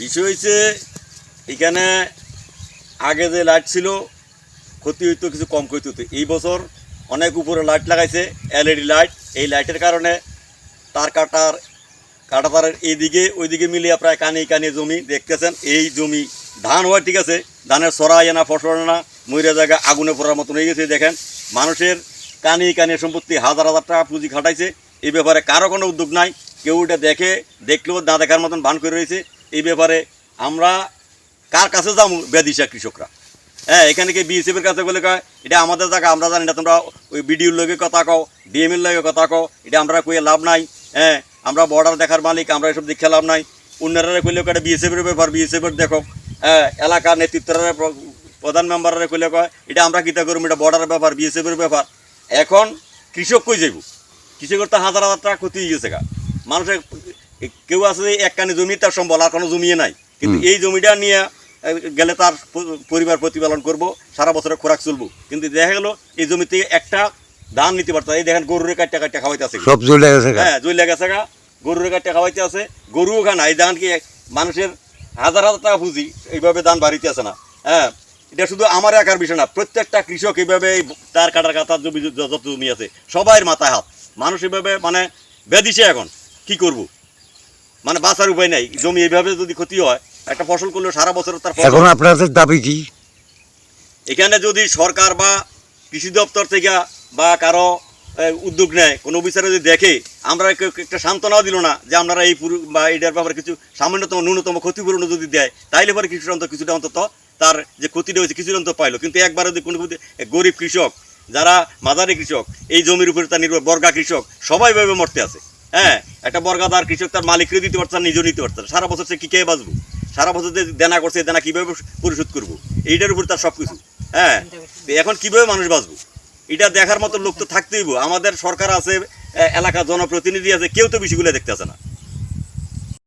বিষয় হয়েছে এখানে আগে যে লাইট ছিল, ক্ষতি হইতো, কিছু কম ক্ষতি হতো এই বছর অনেক উপরে লাইট লাগাইছে, এলইডি লাইট। এই লাইটের কারণে তার কাটার কাটা তারের এইদিকে ওইদিকে মিলিয়ে প্রায় কানি কানি জমি দেখতেছেন। এই জমি ধান হয়, ঠিক আছে, ধানের সরাই আনা ফসল আনা ময়রা জায়গা আগুনে পড়ার মতন হয়ে গেছে, দেখেন। মানুষের কানি কানি সম্পত্তি হাজার হাজার টাকা পুঁজি খাটাইছে। এই ব্যাপারে কারও কোনো উদ্যোগ নাই। কেউ এটা দেখে, দেখলেও না দেখার মতন ভান করে রয়েছে। এই ব্যাপারে আমরা কার কাছে যাব বেদিশা কৃষকরা? হ্যাঁ এখানে কি বিএসএফ এর কাছে বলে কয়, এটা আমাদের জায়গা, আমরা জানি না, তোমরা ওই বিডিওর লগে কথা কও ডিএম এর লগে কথা কও, এটা আমরা কইয়ে লাভ নাই। হ্যাঁ আমরা বর্ডার দেখার মালিক, আমরা এসব দেখে লাভ নাই। অন্যরা কইলে কয় বিএসএফ এর ব্যাপার বিএসএফ এর দেখো। হ্যাঁ এলাকার নেতৃত্বরা প্রধান মেম্বাররা কইলে কয়, এটা আমরা কিতা করব, এটা বর্ডারের ব্যাপার বিএসএফ এর ব্যাপার। এখন কৃষক কই যাইব? কৃষকের তো হাজার হাজার টাকা ক্ষতি হয়ে গেছে গা। মানুষের কেউ আছে যে এক কানি জমি তার সম্বল আর কোনো জমিয়ে নাই। কিন্তু এই জমিটা নিয়ে গেলে তার পরিবার প্রতিপালন করব সারা বছরে খোরাক চলবো। কিন্তু দেখা গেলো এই জমি থেকে একটা ধান নিতে পারতো। এই দেখেন গরুরে কাটটা কাটটা খাওয়াইতে আছে। সব চলে গেছে হ্যাঁ জুই লেগেছে গা। গরুরে কাটটা খাওয়াইতে আছে। গরুও খানা এই ধান কি মানুষের হাজার হাজার টাকা পুঁজি এইভাবে ধান বাড়িতে আছে না। হ্যাঁ এটা শুধু আমার একার বিষয় না প্রত্যেকটা কৃষক এইভাবে এই তার কাটার কাতার জমি যত জমি আছে সবাইয়ের মাথায় হাত। মানুষ এইভাবে মানে বেদিছে এখন। কি করব? মানে বাঁচার উপায় নাই। জমি এইভাবে যদি ক্ষতি হয় একটা ফসল করলে সারা বছর তার এখন আপনাদের দাবি কি? এখানে যদি সরকার বা কৃষি দপ্তর থেকে বা কারও উদ্যোগ নেয় কোনো অফিসারে যদি দেখে আমরা একটা সান্ত্বনাও দিল না যে আপনারা এই পুরো বা এটার ব্যাপারে কিছু সামান্যতম ন্যূনতম ক্ষতিপূরণ যদি দেয় তাইলে পরে কৃষি অন্তত কিছুটা অন্তত তার যে ক্ষতিটা হয়েছে কিছুটা অন্তত পাইলো। কিন্তু একবার যদি কোনো গরিব কৃষক যারা মাঝারি কৃষক এই জমির উপরে তার নির্ভর বর্গা কৃষক সবাই ভাবে মরতে আছে। হ্যাঁ একটা বর্গাদার কৃষক তার মালিককে দিতে পারছে না, নিজেও নিতে পারছে না। সারা বছর সে কী খেয়ে বাঁচবো? সারা বছর যে দেনা করছে, দেনা কীভাবে পরিশোধ করব? এইটার উপর তার সব কিছু হ্যাঁ এখন কীভাবে মানুষ বাঁচবো? এটা দেখার মতো লোক তো থাকতেই আমাদের সরকার আছে এলাকার জনপ্রতিনিধি আছে, কেউ তো বিষয়গুলো দেখতে আসে না।